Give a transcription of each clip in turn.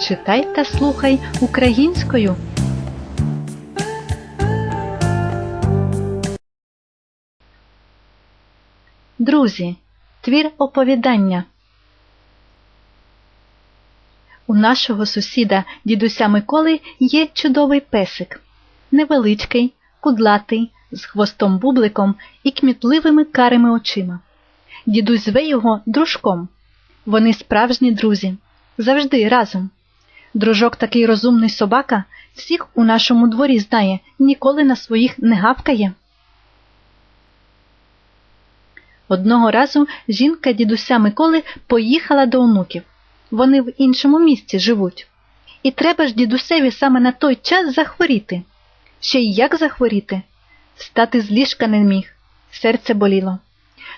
Читай та слухай українською. Друзі, твір оповідання. У нашого сусіда дідуся Миколи є чудовий песик. Невеличкий, кудлатий, з хвостом бубликом і кмітливими карими очима. Дідусь зве його дружком. Вони справжні друзі, завжди разом. Дружок такий розумний собака, всіх у нашому дворі знає, ніколи на своїх не гавкає. Одного разу жінка дідуся Миколи поїхала до онуків. Вони в іншому місці живуть. І треба ж дідусеві саме на той час захворіти. Ще й як захворіти? Встати з ліжка не міг, серце боліло.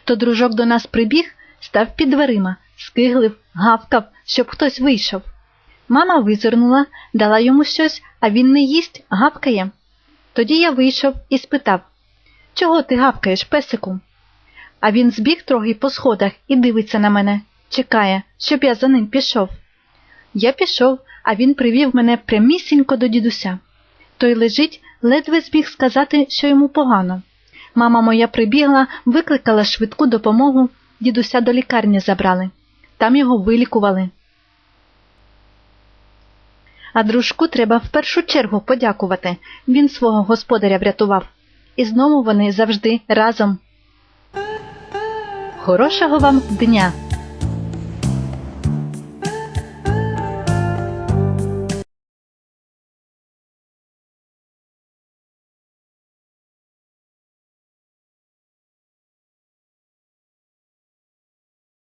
То дружок до нас прибіг, став під дверима, скиглив, гавкав, щоб хтось вийшов. Мама визирнула, дала йому щось, а він не їсть, гавкає. Тоді я вийшов і спитав Чого ти гавкаєш, песику? А він збіг трохи по сходах і дивиться на мене, чекає, щоб я за ним пішов. Я пішов, а він привів мене прямісінько до дідуся. Той лежить, ледве зміг сказати, що йому погано. Мама моя прибігла, викликала швидку допомогу, дідуся до лікарні забрали. Там його вилікували. А дружку треба в першу чергу подякувати. Він свого господаря врятував. І знову вони завжди разом. Хорошого вам дня!